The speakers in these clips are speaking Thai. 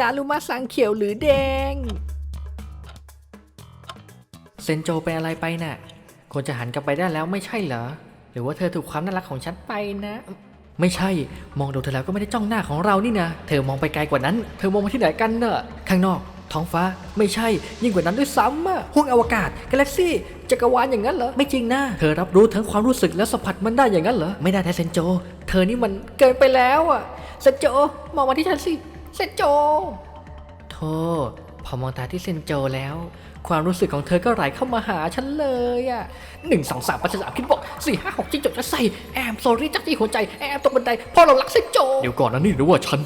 ดารุมาสังเขียวหรือแดง เซนโจเป็นอะไรไปน่ะควรจะหันกลับไปได้แล้วไม่ใช่เหรอ หรือว่าเธอถูกความน่ารักของฉันไปนะ ไม่ใช่ มองดูเธอแล้วก็ไม่ได้จ้องหน้าของเรานี่นะ เธอมองไปไกลกว่านั้น เธอมองมาที่ไหนกันเนอะข้างนอก ท้องฟ้า ไม่ใช่ ยิ่งกว่านั้นด้วยซ้ำอะห้วงอวกาศ กาแล็กซี่ จักรวาลอย่างนั้นเหรอ ไม่จริงนะ เธอรับรู้ทั้งความรู้สึกและสัมผัสมันได้อย่างนั้นเหรอ ไม่ได้นะเซนโจ เธอนี่มันเกินไปแล้วอะเซนโจ มองมาที่ฉันสิ เซนโจ โธ่พอมองตาที่เซนโจแล้ว ความรู้สึกของเธอก็ไหลเข้ามาหาฉันเลยอะหนึ่งสองสามปัจจัยสามคิดบอกสี่ห้าหกจิ้งจกจะใส่แอมโซรี่จักจี้หัวใจแอมตกบันไดเพราะเรารักเซนโจ เดี๋ยวก่อนนะนี่หรือว่าฉัน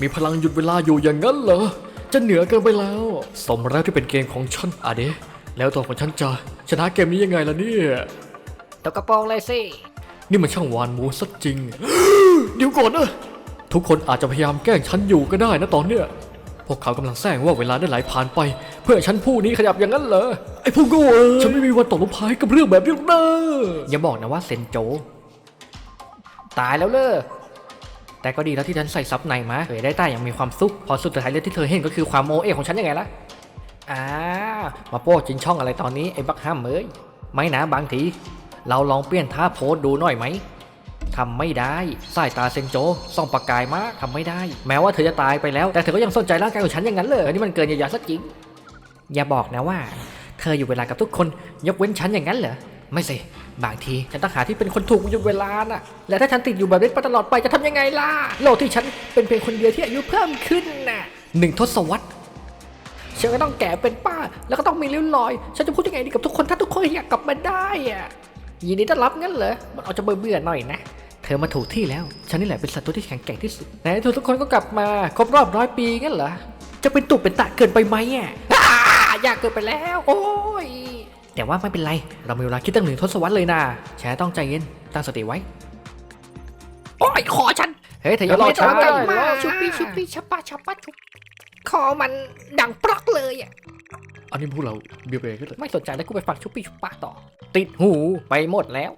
มีพลังหยุดเวลาอยู่อย่างนั้นเหรอ จะเหนือเกินไปแล้ว สมแล้วที่เป็นเกมของฉันอะเดะแล้วตัวของฉันจะชนะเกมนี้ยังไงล่ะเนี่ยตกกระโปรงเลยสิ นี่มันช่างหวานหมูซะจริง เดี๋ยวก่อนนะ ทุกคนอาจจะพยายามแกล้งฉันอยู่ก็ได้นะตอนเนี้ยพวกเขากำลังแซงว่าเวลาได้ไหลผ่านไป เพื่อให้ฉันผู้นี้ขยับอย่างนั้นเหรอไอ้พวกโง่เอ้ยฉันไม่มีวันตกลงพายกับเรื่องแบบนี้หรอกนะอย่าบอกนะว่าเซนโจ ตายแล้วเลอแต่ก็ดีแล้วที่ฉันใส่ซับในมาเผยได้ใต้อย่างมีความสุขพอสุดท้ายเรื่องที่เธอเห็นก็คือความโมเอะของฉันยังไงล่ะอ่ามาโป้จินช่องอะไรตอนนี้ไอ้บักห้ามเอ้ยไม่นะบางทีเราลองเปลี่ยนท่าโพสดูหน่อยไหม ทำไม่ได้สายตาเซนโจส่องประกายมากทำไม่ได้ แม้ว่าเธอจะตายไปแล้ว แต่เธอก็ยังสนใจร่างกายของฉันอย่างนั้นเลยอันนี่มันเกินเยียวยาสักจริง อย่าบอกนะว่า เธออยู่เวลากับทุกคนยกเว้นฉันอย่างนั้นเหรอไม่สิบางทีฉันต้องหาที่เป็นคนถูกอยู่เวลาน่ะ และถ้าฉันติดอยู่แบบนี้ไปตลอดไปจะทำยังไงล่ะโลกที่ฉันเป็นเพียงคนเดียวที่อายุเพิ่มขึ้นน่ะหนึ่งทศวรรษฉันก็ต้องแก่เป็นป้า แล้วก็ต้องมีริ้วรอย ฉันจะพูดยังไงดีกับทุกคนถ้าทุกคนอยากกลับมาได้อะยินดีต้อนรับงั้นเหรอมันเอาจะเบื่อๆหน่อยนะ เธอมาถูกที่แล้ว ฉันนี่แหละเป็นสัตว์ตัวที่แข็งแกร่งที่สุดไหนทุกทุกคนก็กลับมาครบรอบร้อยปีงั้นเหรอ จะเป็นตุเป็นตะเกินไปไหมอะอ่ายากเกินไปแล้ว โอ้ย แต่ว่าไม่เป็นไร เรามีเวลาคิดตั้งหนึ่งทศวรรษเลยนะแชร์ต้องใจเย็น ตั้งสติไว้ โอ้ยคอฉัน เฮ้ยเธอยังไม่ต้องใจมากชุบปี้ชุบปี้ชับปะชับปะชุบคอมันดังปลอกเลยอะอันนี้พวกเราเบียร์เบรกันเลยไม่สนใจแล้วกูไปฟังชุบปี้ชุบปะต่อ ติดหูไปหมดแล้ว